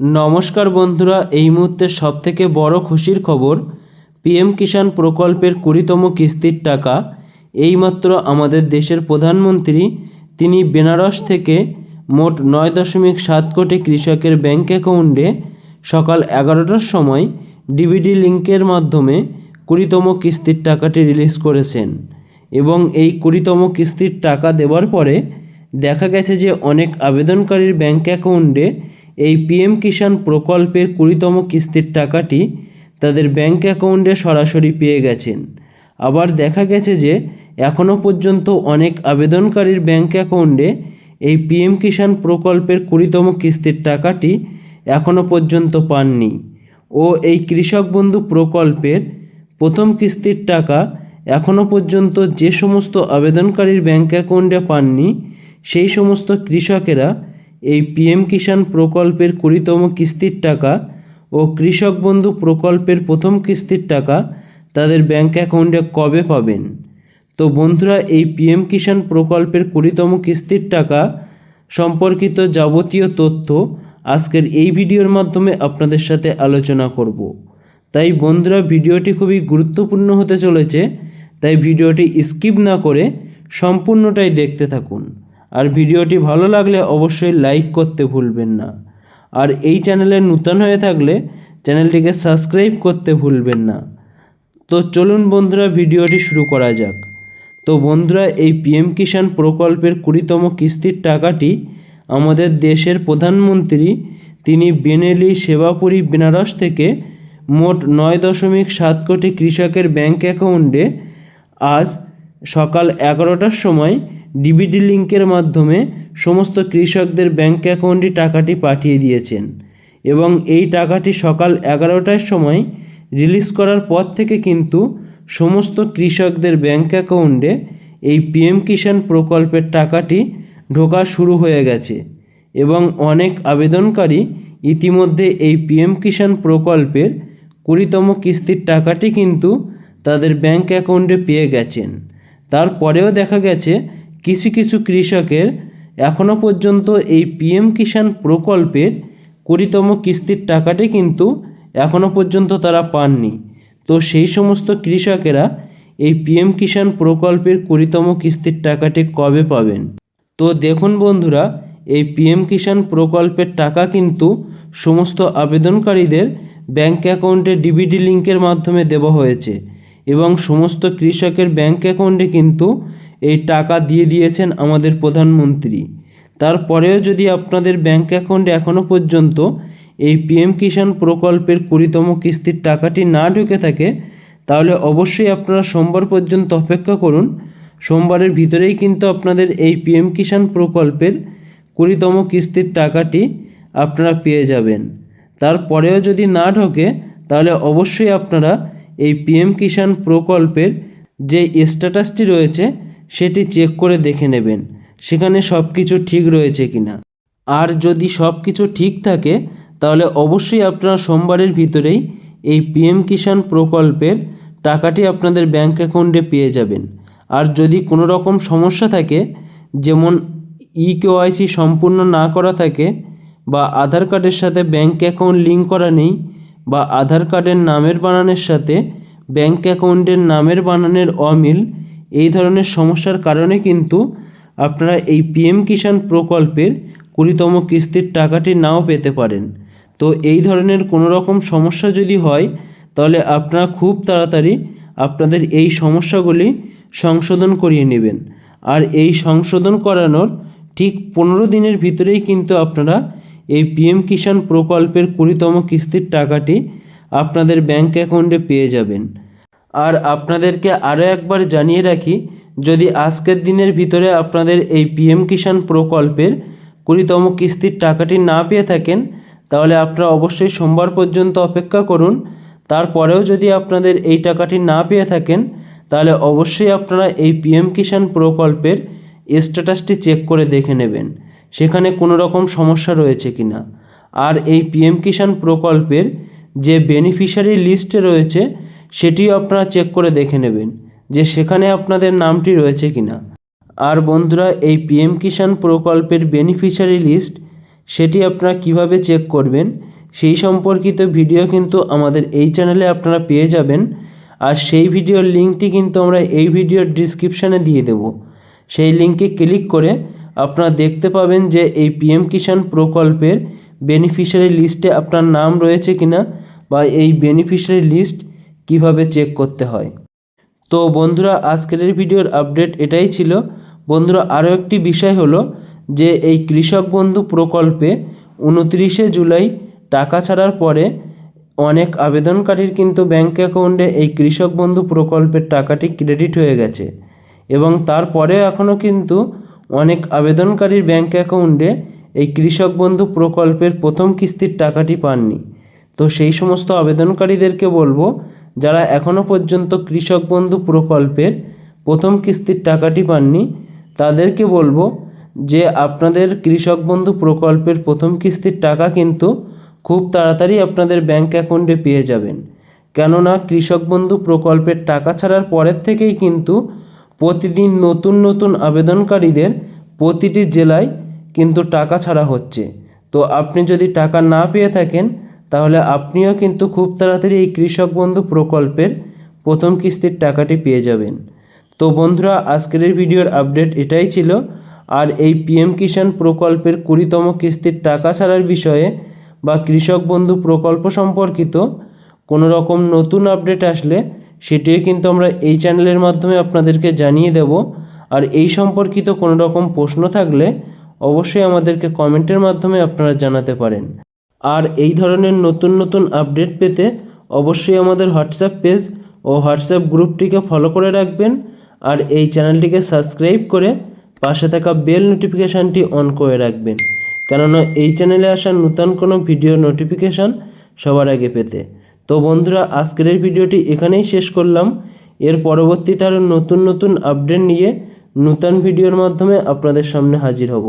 নমস্কার বন্ধুরা, এই মুহূর্তে সবথেকে বড় খুশির খবর, পিএম কিষাণ প্রকল্পের কুড়িতম কিস্তির টাকা। এইমাত্র আমাদের দেশের প্রধানমন্ত্রী, তিনি বেনারস থেকে মোট নয় দশমিক সাত কোটি কৃষকের ব্যাঙ্ক অ্যাকাউন্টে সকাল এগারোটার সময় ডিবিডি লিঙ্কের মাধ্যমে কুড়িতম কিস্তির টাকাটি রিলিজ করেছেন এবং এই কুড়িতম কিস্তির টাকা দেওয়ার পরে দেখা গেছে যে অনেক আবেদনকারীর ব্যাঙ্ক অ্যাকাউন্টে এই পিএম কিষাণ প্রকল্পের কুড়িতম কিস্তির টাকাটি তাদের ব্যাঙ্ক অ্যাকাউন্টে সরাসরি পেয়ে গেছেন। আবার দেখা গেছে যে, এখনও পর্যন্ত অনেক আবেদনকারীর ব্যাঙ্ক অ্যাকাউন্টে এই পিএম কিষাণ প্রকল্পের কুড়িতম কিস্তির টাকাটি এখনও পর্যন্ত পাননি ও এই কৃষক বন্ধু প্রকল্পের প্রথম কিস্তির টাকা এখনও পর্যন্ত যে সমস্ত আবেদনকারীর ব্যাঙ্ক অ্যাকাউন্টে পাননি, সেই সমস্ত কৃষকেরা এই পিএম কিষাণ প্রকল্পের কুড়িতম কিস্তির টাকা ও কৃষক বন্ধু প্রকল্পের প্রথম কিস্তির টাকা তাদের ব্যাঙ্ক অ্যাকাউন্টে কবে পাবেন? তো বন্ধুরা, এই পিএম কিষাণ প্রকল্পের কুড়িতম কিস্তির টাকা সম্পর্কিত যাবতীয় তথ্য আজকের এই ভিডিওর মাধ্যমে আপনাদের সাথে আলোচনা করব। তাই বন্ধুরা, ভিডিওটি খুবই গুরুত্বপূর্ণ হতে চলেছে, তাই ভিডিওটি স্কিপ না করে সম্পূর্ণটাই দেখতে থাকুন। আর ভিডিওটি ভালো লাগলে অবশ্যই লাইক করতে ভুলবেন না। আর এই চ্যানেলে নূতন হয়ে থাকলে চ্যানেলটিকে সাবস্ক্রাইব করতে ভুলবেন না। তো চলুন বন্ধুরা, ভিডিওটি শুরু করা যাক। তো বন্ধুরা, এই পিএম কিষাণ প্রকল্পের কুড়িতম কিস্তির টাকাটি আমাদের দেশের প্রধানমন্ত্রী, তিনি বেনেলি সেবাপুরি বেনারস থেকে মোট নয় দশমিক সাত কোটি কৃষকের ব্যাঙ্ক অ্যাকাউন্টে আজ সকাল এগারোটার সময় ডিবিডি লিঙ্কের মাধ্যমে সমস্ত কৃষকদের ব্যাঙ্ক অ্যাকাউন্টে টাকাটি পাঠিয়ে দিয়েছেন এবং এই টাকাটি সকাল এগারোটার সময় রিলিজ করার পর থেকে কিন্তু সমস্ত কৃষকদের ব্যাঙ্ক অ্যাকাউন্টে এই পিএম কিষাণ প্রকল্পের টাকাটি ঢোকা শুরু হয়ে গেছে এবং অনেক আবেদনকারী ইতিমধ্যে এই পিএম কিষাণ প্রকল্পের কুড়িতম কিস্তির টাকাটি কিন্তু তাদের ব্যাঙ্ক অ্যাকাউন্টে পেয়ে গেছেন। তারপরেও দেখা গেছে কিছু কিছু কৃষকের এখনও পর্যন্ত এই পিএম কিষাণ প্রকল্পের কুড়িতম কিস্তির টাকাটি কিন্তু এখনও পর্যন্ত তারা পাননি। তো সেই সমস্ত কৃষকেরা এই পিএম কিষাণ প্রকল্পের কুড়িতম কিস্তির টাকাটি কবে পাবেন? তো দেখুন বন্ধুরা, এই পিএম কিষাণ প্রকল্পের টাকা কিন্তু সমস্ত আবেদনকারীদের ব্যাঙ্ক অ্যাকাউন্টে ডিবিডি লিঙ্কের মাধ্যমে দেওয়া হয়েছে এবং সমস্ত কৃষকের ব্যাঙ্ক অ্যাকাউন্টে কিন্তু এই টাকা দিয়ে দিয়েছেন আমাদের প্রধানমন্ত্রী। তারপরেও যদি আপনাদের ব্যাঙ্ক অ্যাকাউন্টে এখনও পর্যন্ত এই পিএম কিষাণ প্রকল্পের কুড়িতম কিস্তির টাকাটি না ঢুকে থাকে, তাহলে অবশ্যই আপনারা সোমবার পর্যন্ত অপেক্ষা করুন। সোমবারের ভিতরেই কিন্তু আপনাদের এই পিএম কিষাণ প্রকল্পের কুড়িতম কিস্তির টাকাটি আপনারা পেয়ে যাবেন। তারপরেও যদি না ঢোকে, তাহলে অবশ্যই আপনারা এই পিএম কিষাণ প্রকল্পের যে স্ট্যাটাসটি রয়েছে সেটি চেক করে দেখে নেবেন, সেখানে সব কিছু ঠিক রয়েছে কি না আর যদি সব কিছু ঠিক থাকে, তাহলে অবশ্যই আপনারা সোমবারের ভিতরেই এই পিএম কিষাণ প্রকল্পের টাকাটি আপনাদের ব্যাঙ্ক অ্যাকাউন্টে পেয়ে যাবেন। আর যদি কোনো রকম সমস্যা থাকে, যেমন ই কেওয়াইসি সম্পূর্ণ না করা থাকে, বা আধার কার্ডের সাথে ব্যাঙ্ক অ্যাকাউন্ট লিঙ্ক করা নেই, বা আধার কার্ডের নামের বানানের সাথে ব্যাঙ্ক অ্যাকাউন্টের নামের বানানের অমিল এই ধরনের সমস্যার কারণে কিন্তু আপনারা এই পিএম কিষাণ প্রকল্পের কুড়িতম কিস্তির টাকাটি নাও পেতে পারেন। তো এই ধরনের কোনো রকম সমস্যা যদি হয়, তাহলে আপনারা খুব তাড়াতাড়ি আপনাদের এই সমস্যাগুলি সংশোধন করিয়ে নেবেন। আর এই সংশোধন করানোর ঠিক পনেরো দিনের ভিতরেই কিন্তু আপনারা এই পিএম কিষাণ প্রকল্পের কুড়িতম কিস্তির টাকাটি আপনাদের ব্যাঙ্ক অ্যাকাউন্টে পেয়ে যাবেন। আর আপনাদেরকে আরও একবার জানিয়ে রাখি, যদি আজকের দিনের ভিতরে আপনাদের এই পিএম কিষাণ প্রকল্পের কুড়িতম কিস্তির টাকাটি না পেয়ে থাকেন, তাহলে আপনারা অবশ্যই সোমবার পর্যন্ত অপেক্ষা করুন। তারপরেও যদি আপনাদের এই টাকাটি না পেয়ে থাকেন, তাহলে অবশ্যই আপনারা এই পিএম কিষাণ প্রকল্পের স্ট্যাটাসটি চেক করে দেখে নেবেন, সেখানে কোনো রকম সমস্যা রয়েছে কি না আর এই পিএম কিষাণ প্রকল্পের যে বেনিফিশিয়ারি লিস্টে রয়েছে সেটিও আপনারা চেক করে দেখে নেবেন যে সেখানে আপনাদের নামটি রয়েছে কি না আর বন্ধুরা, এই পিএম কিষাণ প্রকল্পের বেনিফিশিয়ারি লিস্ট সেটি আপনারা কীভাবে চেক করবেন, সেই সম্পর্কিত ভিডিও কিন্তু আমাদের এই চ্যানেলে আপনারা পেয়ে যাবেন। আর সেই ভিডিওর লিঙ্কটি কিন্তু আমরা এই ভিডিওর ডিসক্রিপশানে দিয়ে দেব। সেই লিঙ্কে ক্লিক করে আপনারা দেখতে পাবেন যে এই পিএম কিষাণ প্রকল্পের বেনিফিশিয়ারি লিস্টে আপনার নাম রয়েছে কিনা বা এই বেনিফিশিয়ারি লিস্ট কীভাবে চেক করতে হয়। তো বন্ধুরা, আজকের ভিডিওর আপডেট এটাই ছিল। বন্ধুরা, আরও একটি বিষয় হলো যে এই কৃষক বন্ধু প্রকল্পে উনত্রিশে জুলাই টাকা ছাড়ার পরে অনেক আবেদনকারীর কিন্তু ব্যাঙ্ক অ্যাকাউন্টে এই কৃষক বন্ধু প্রকল্পের টাকাটি ক্রেডিট হয়ে গেছে এবং তারপরে এখনও কিন্তু অনেক আবেদনকারীর ব্যাঙ্ক অ্যাকাউন্টে এই কৃষক বন্ধু প্রকল্পের প্রথম কিস্তির টাকাটি পাননি। তো সেই সমস্ত আবেদনকারীদেরকে বলব যারা এখনও পর্যন্ত কৃষক বন্ধু প্রকল্পের প্রথম কিস্তির টাকাটি পাননি, তাদেরকে বলব যে আপনাদের কৃষক বন্ধু প্রকল্পের প্রথম কিস্তির টাকা কিন্তু খুব তাড়াতাড়ি আপনাদের ব্যাংক অ্যাকাউন্টে পেয়ে যাবেন। কেননা কৃষক বন্ধু প্রকল্পের টাকা ছাড়ার পরের থেকেই কিন্তু প্রতিদিন নতুন নতুন আবেদনকারীদের প্রতিটি জেলায় কিন্তু টাকা ছাড়া হচ্ছে। তো আপনি যদি টাকা না পেয়ে থাকেন তাহলে আপনিও কিন্তু খুব তাড়াতাড়ি এই কৃষক বন্ধু প্রকল্পের প্রথম কিস্তির টাকাটি পেয়ে যাবেন। তো বন্ধুরা, আজকের ভিডিওর আপডেট এটাই ছিল। আর এই পিএম কিষাণ প্রকল্পের কুড়িতম কিস্তির টাকা ছাড়ার বিষয়ে বা কৃষক বন্ধু প্রকল্প সম্পর্কিত কোনো রকম নতুন আপডেট আসলে সেটিও কিন্তু আমরা এই চ্যানেলের মাধ্যমে আপনাদেরকে জানিয়ে দেব। আর এই সম্পর্কিত কোনো রকম প্রশ্ন থাকলে অবশ্যই আমাদেরকে কমেন্টের মাধ্যমে আপনারা জানাতে পারেন। আর এই ধরনের নতুন নতুন আপডেট পেতে অবশ্যই আমাদের হোয়াটসঅ্যাপ পেজ ও হোয়াটসঅ্যাপ গ্রুপটিকে ফলো করে রাখবেন। আর এই চ্যানেলটিকে সাবস্ক্রাইব করে পাশে থাকা বেল নোটিফিকেশানটি অন করে রাখবেন। কেননা এই চ্যানেলে আসা নতুন কোনো ভিডিও নোটিফিকেশান সবার আগে পেতে। তো বন্ধুরা, আজকের এই ভিডিওটি এখানেই শেষ করলাম। এর পরবর্তীতে আরও নতুন নতুন আপডেট নিয়ে নতুন ভিডিওর মাধ্যমে আপনাদের সামনে হাজির হব।